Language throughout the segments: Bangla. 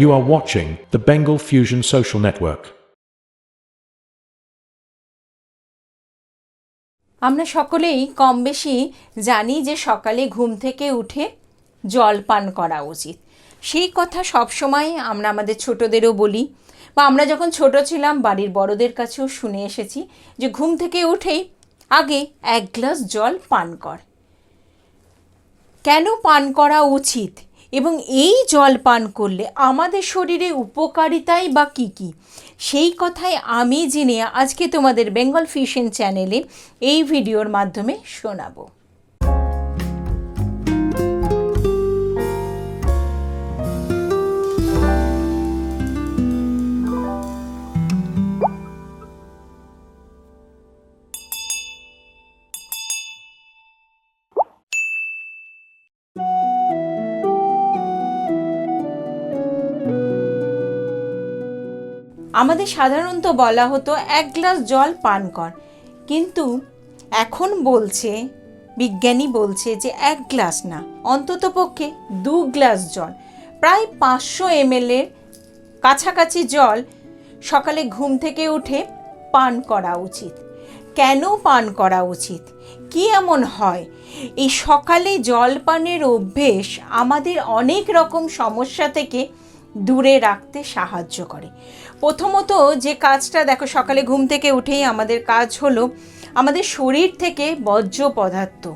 You are watching the Bengal Fusion Social Network. আমরা সকলেই কম বেশি জানি যে সকালে ঘুম থেকে উঠে জল পান করা উচিত। সেই কথা সবসময় আমরা আমাদের ছোটদেরও বলি বা আমরা যখন ছোট ছিলাম, বাড়ির বড়দের কাছেও শুনে এসেছি যে ঘুম থেকে উঠেই আগে এক গ্লাস জল পান কর। কেন পান করা উচিত? এবং এই জল পান করলে আমাদের শরীরে উপকারিতাই বা কী কী? সেই কথাই আমি জেনে আজকে তোমাদের বেঙ্গল ফিশন চ্যানেলে এই ভিডিওর মাধ্যমে শোনাবো। আমাদের সাধারণত বলা হতো, এক গ্লাস জল পান কর। কিন্তু এখন বলছে, বিজ্ঞানী বলছে যে এক গ্লাস না, অন্তত পক্ষে দু গ্লাস জল। প্রায় পাঁচশো এমএলের কাছাকাছি জল সকালে ঘুম থেকে উঠে পান করা উচিত। কেন পান করা উচিত? কি এমন হয়? এই সকালে জল পানের অভ্যেস আমাদের অনেক রকম সমস্যা থেকে দূরে রাখতে সাহায্য করে। প্রথমত যে কাজটা, দেখো সকালে ঘুম থেকে উঠেই আমাদের কাজ হলো আমাদের শরীর থেকে বর্জ্য পদার্থ,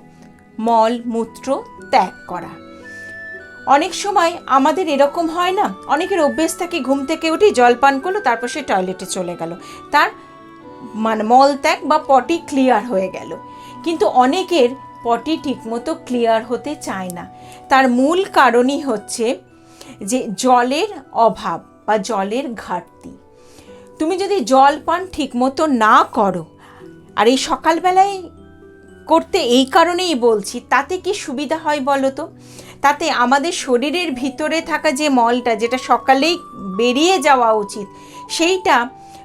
মল, মূত্র ত্যাগ করা। অনেক সময় আমাদের এরকম হয় না, অনেকের অভ্যেস থাকে ঘুম থেকে উঠে জল পান করল, তারপর সে টয়লেটে চলে গেল। তার মানে মল ত্যাগ বা পটি ক্লিয়ার হয়ে গেল। কিন্তু অনেকের পটি ঠিকমতো ক্লিয়ার হতে চায় না। তার মূল কারণই হচ্ছে যে জলের অভাব বা জলের ঘাটতি। তুমি যদি জল পান ঠিকমতো না করো, আর এই সকালবেলায় করতে এই কারণেই বলছি, তাতে কি সুবিধা হয় বলো তো? তাতে আমাদের শরীরের ভিতরে থাকা যে মলটা যেটা সকালেই বেরিয়ে যাওয়া উচিত, সেইটা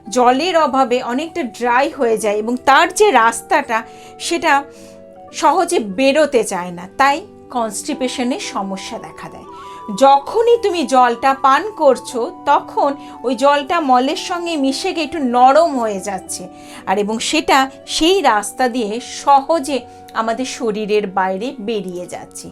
জলের অভাবে অনেকটা ড্রাই হয়ে যায় এবং তার যে রাস্তাটা, সেটা সহজে বেরোতে চায় না। তাই কনস্টিপেশনের সমস্যা দেখা দেয়। যখনই তুমি জলটা পান করছ, তখন ওই জলটা মলের সঙ্গে মিশে গিয়ে একটু নরম হয়ে যাচ্ছে। আর এবং সেটা সেই রাস্তা দিয়ে সহজে আমাদের শরীরের বাইরে বেরিয়ে যাচ্ছে।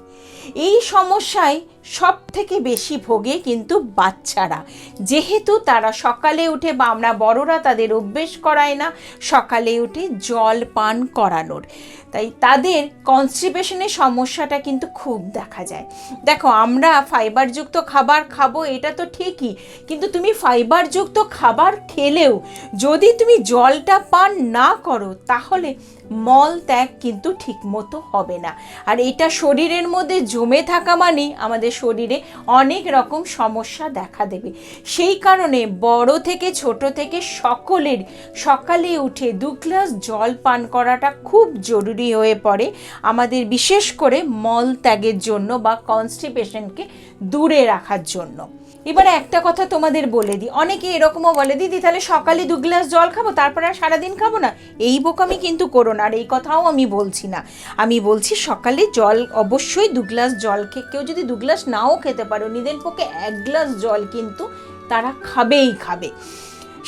এই সমস্যায় সব থেকে বেশি ভোগে কিন্তু বাচ্চারা। যেহেতু তারা সকালে উঠে বা আমরা বড়রা তাদের অভ্যেস করায় না, সকালে উঠে জল পান করানোর। তাই তাদের কনস্টিপেশনের সমস্যাটা কিন্তু খুব দেখা যায়। দেখো, আমরা ফাইবারযুক্ত খাবার খাব, এটা তো ঠিকই। কিন্তু তুমি ফাইবারযুক্ত খাবার খেলেও যদি তুমি জলটা পান না করো, তাহলে মল ত্যাগ কিন্তু ঠিকমতো হবে না। আর এটা শরীরের মধ্যে জমে থাকা মানেই আমাদের শরীরে অনেক রকম সমস্যা দেখা দেবে। সেই কারণে বড় থেকে ছোট থেকে সকলের সকালে উঠে দু গ্লাস জল পান করাটা খুব জরুরি হয়ে পড়ে। আমাদের বিশেষ করে মল ত্যাগের জন্য বা কনস্টিপেশনকে দূরে রাখার জন্য। এবারে একটা কথা তোমাদের বলে দিই। অনেকে এরকমও বলে, দিদি, তাহলে সকালে দু গ্লাস জল খাব, তারপরে আর সারাদিন খাব না? এই বোকামি কিন্তু করো না, আর এই কথাও আমি বলছি না। আমি বলছি সকালে জল, অবশ্যই দু গ্লাস জল খেয়ে, কেউ যদি দু গ্লাস নাও খেতে পারো নিজের পক্ষে এক গ্লাস জল কিন্তু তারা খাবেই খাবে।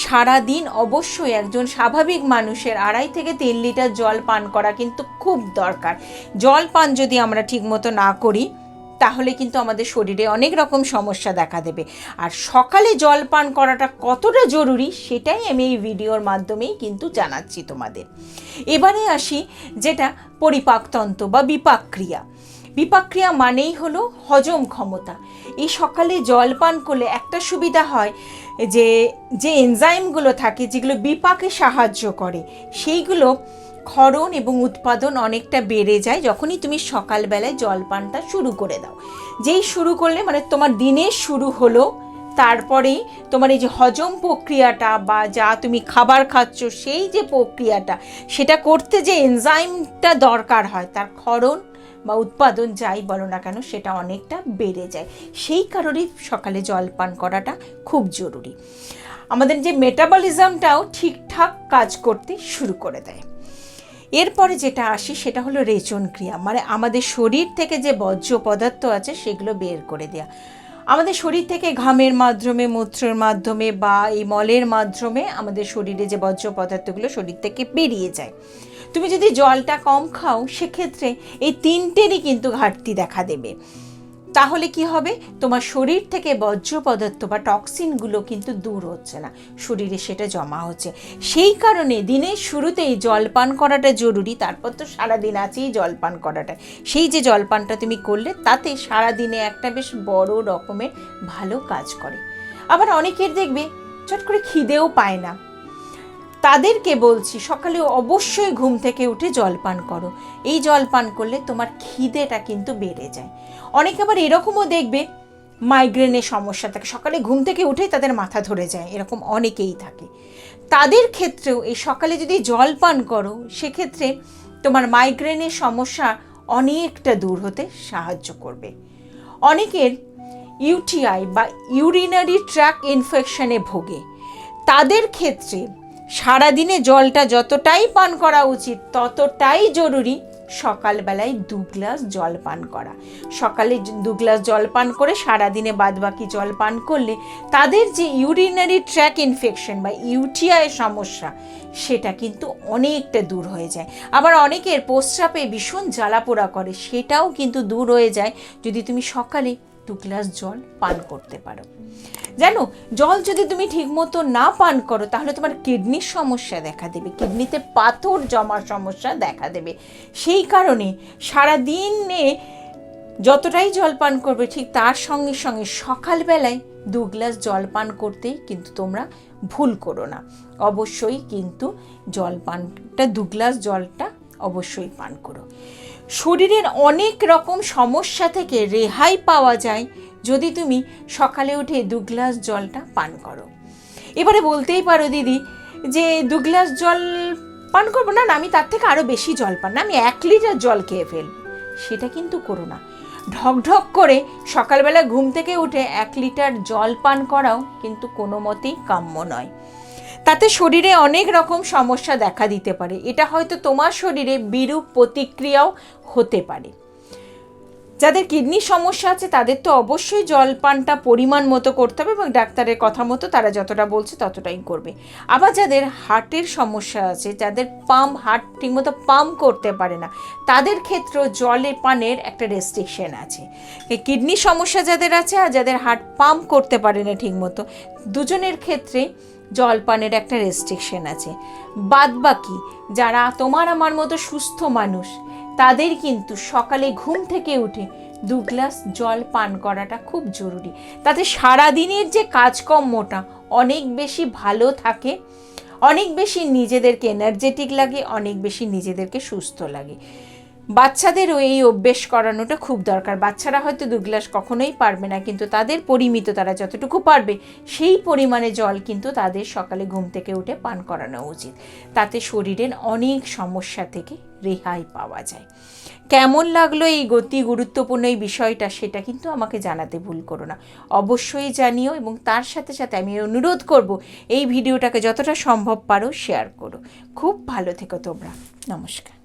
সারা দিন অবশ্যই একজন স্বাভাবিক মানুষের আড়াই থেকে তিন লিটার জল পান করা কিন্তু খুব দরকার। জল পান যদি আমরা ঠিকমতো না করি তাহলে কিন্তু আমাদের শরীরে অনেক রকম সমস্যা দেখা দেবে। আর সকালে জল পান করাটা কতটা জরুরি সেটাই আমি এই ভিডিওর মাধ্যমেই কিন্তু জানাচ্ছি তোমাদের। এবারে আসি যেটা পরিপাকতন্ত্র বা বিপাকক্রিয়া। বিপাকক্রিয়া মানেই হলো হজম ক্ষমতা। এই সকালে জল পান করলে একটা সুবিধা হয় যে যে এনজাইমগুলো থাকে যেগুলো বিপাকে সাহায্য করে, সেইগুলো ক্ষরণ এবং উৎপাদন অনেকটা বেড়ে যায় যখনই তুমি সকালবেলায় জলপানটা শুরু করে দাও। যেই শুরু করলে মানে তোমার দিনের শুরু হলো তারপরেই তোমার এই যে হজম প্রক্রিয়াটা বা যা তুমি খাবার খাচ্ছ, সেই যে প্রক্রিয়াটা, সেটা করতে যে এনজাইমটা দরকার হয়, তার ক্ষরণ বা উৎপাদন যাই বলো না কেন, সেটা অনেকটা বেড়ে যায়। সেই কারণেই সকালে জল পান করাটা খুব জরুরি। আমাদের যে মেটাবলিজমটাও ঠিকঠাক কাজ করতে শুরু করে দেয়। এরপরে যেটা আসি সেটা হলো রেচন ক্রিয়া মানে আমাদের শরীর থেকে যে বর্জ্য পদার্থ আছে সেগুলো বের করে দেওয়া আমাদের শরীর থেকে ঘামের মাধ্যমে, মূত্রের মাধ্যমে বা এই মলের মাধ্যমে আমাদের শরীরে যে বর্জ্য পদার্থগুলো শরীর থেকে বেরিয়ে যায়। তুমি যদি জলটা কম খাও, সেক্ষেত্রে এই তিনটেরই কিন্তু ঘাটতি দেখা দেবে। তাহলে কি হবে? তোমার শরীর থেকে বর্জ্য পদার্থ বা টক্সিনগুলো কিন্তু দূর হচ্ছে না। শরীরে সেটা জমা হচ্ছে। সেই কারণে দিনের শুরুতেই জল পান করাটা জরুরি, তারপর তো সারাদিন আছেই জল পান করাটা। সেই যে জলপানটা তুমি করলে, তাতে সারাদিনে একটা বেশ বড় রকমের ভালো কাজ করে। আবার অনেকের দেখবে, চট করে খিদেও পায় না। তাদেরকে বলছি, সকালে অবশ্যই ঘুম থেকে উঠে জল পান করো। এই জল পান করলে তোমার খিদেটা কিন্তু বেড়ে যায়। অনেকে আবার এরকমও দেখবে, মাইগ্রেনের সমস্যা থাকে। সকালে ঘুম থেকে উঠেই তাদের মাথা ধরে যায়, এরকম অনেকেই থাকে। তাদের ক্ষেত্রেও এই সকালে যদি জল পান করো, সেক্ষেত্রে তোমার মাইগ্রেনের সমস্যা অনেকটা দূর হতে সাহায্য করবে। অনেকের ইউটিআই বা ইউরিনারি ট্র্যাক ইনফেকশনে ভোগে। তাদের ক্ষেত্রে সারাদিনে জলটা যতটাই পান করা উচিত, ততটাই জরুরি সকালবেলায় দু গ্লাস জল পান করা। সকালে দু গ্লাস জল পান করে সারাদিনে বাদবাকি জল পান করলে তাদের যে ইউরিনারি ট্র্যাক ইনফেকশন বা ইউটিআই সমস্যা, সেটা কিন্তু অনেকটা দূর হয়ে যায়। আবার অনেকের প্রস্রাবে ভীষণ জ্বালাপোড়া করে, সেটাও কিন্তু দূর হয়ে যায়। যদি তুমি সকালে দু গ্লাস জল পান করতে পারো। জানো, জল যদি তুমি ঠিকমতো না পান করো, তাহলে তোমার কিডনির সমস্যা দেখা দেবে, কিডনিতে পাথর জমার সমস্যা দেখা দেবে। সেই কারণে সারা দিনে যতটাই জল পান করবে, ঠিক তার সঙ্গে সঙ্গে সকালবেলায় দু গ্লাস জল পান করতেই কিন্তু তোমরা ভুল করো না। অবশ্যই কিন্তু জল পানটা, দু গ্লাস জলটা অবশ্যই পান করো। শরীরের অনেক রকম সমস্যা থেকে রেহাই পাওয়া যায় যদি তুমি সকালে উঠে দু গ্লাস জলটা পান করো। এবারে বলতেই পারো দিদি যে দু গ্লাস জল পান করব না আমি তার থেকে আরও বেশি জল পান, না, আমি এক লিটার জল খেয়ে ফেলব। সেটা কিন্তু করো না। ঢক ঢক করে সকালবেলা ঘুম থেকে উঠে এক লিটার জল পান করাও কিন্তু কোনো মতেই কাম্য নয়। তাতে শরীরে অনেক রকম সমস্যা দেখা দিতে পারে। এটা হয়তো তোমার শরীরে বিরূপ প্রতিক্রিয়াও হতে পারে। যাদের কিডনির সমস্যা আছে, তাদের তো অবশ্যই জলপানটা পরিমাণ মতো করতে হবে এবং ডাক্তারের কথা মতো তারা যতটা বলছে ততটাই করবে। আবার যাদের হার্টের সমস্যা আছে, যাদের পাম্প, হার্ট ঠিকমতো পাম্প করতে পারে না, তাদের ক্ষেত্রেও জলে পানের একটা রেস্ট্রিকশন আছে। কিডনির সমস্যা যাদের আছে আর যাদের হার্ট পাম্প করতে পারে না ঠিকমতো, দুজনের ক্ষেত্রে জলপানের একটা রেস্ট্রিকশন আছে। বাদ বাকি যারা তোমার আমার মতো সুস্থ মানুষ, তাদের কিন্তু সকালে ঘুম থেকে উঠে দু গ্লাস জল পান করাটা খুব জরুরি। তাতে সারাদিনের যে কাজকর্মটা অনেক বেশি ভালো থাকে, অনেক বেশি নিজেদেরকে এনার্জেটিক লাগে, অনেক বেশি নিজেদেরকে সুস্থ লাগে। বাচ্চাদেরও এই অভ্যেস করানোটা খুব দরকার। বাচ্চারা হয়তো দু গ্লাস কখনোই পারবে না, কিন্তু তাদের পরিমিত তারা যতটুকু পারবে, সেই পরিমাণে জল কিন্তু তাদের সকালে ঘুম থেকে উঠে পান করানো উচিত। তাতে শরীরের অনেক সমস্যা থেকে রেহাই পাওয়া যায়। কেমন লাগল এই গতি গুরুত্বপূর্ণ এই বিষয়টা সেটা কিন্তু আমাকে জানাতে ভুল করো না। অবশ্যই জানিও এবং তার সাথে সাথে আমি অনুরোধ করব, এই ভিডিওটাকে যতটা সম্ভব পারো শেয়ার করো। খুব ভালো থেকো তোমরা। নমস্কার।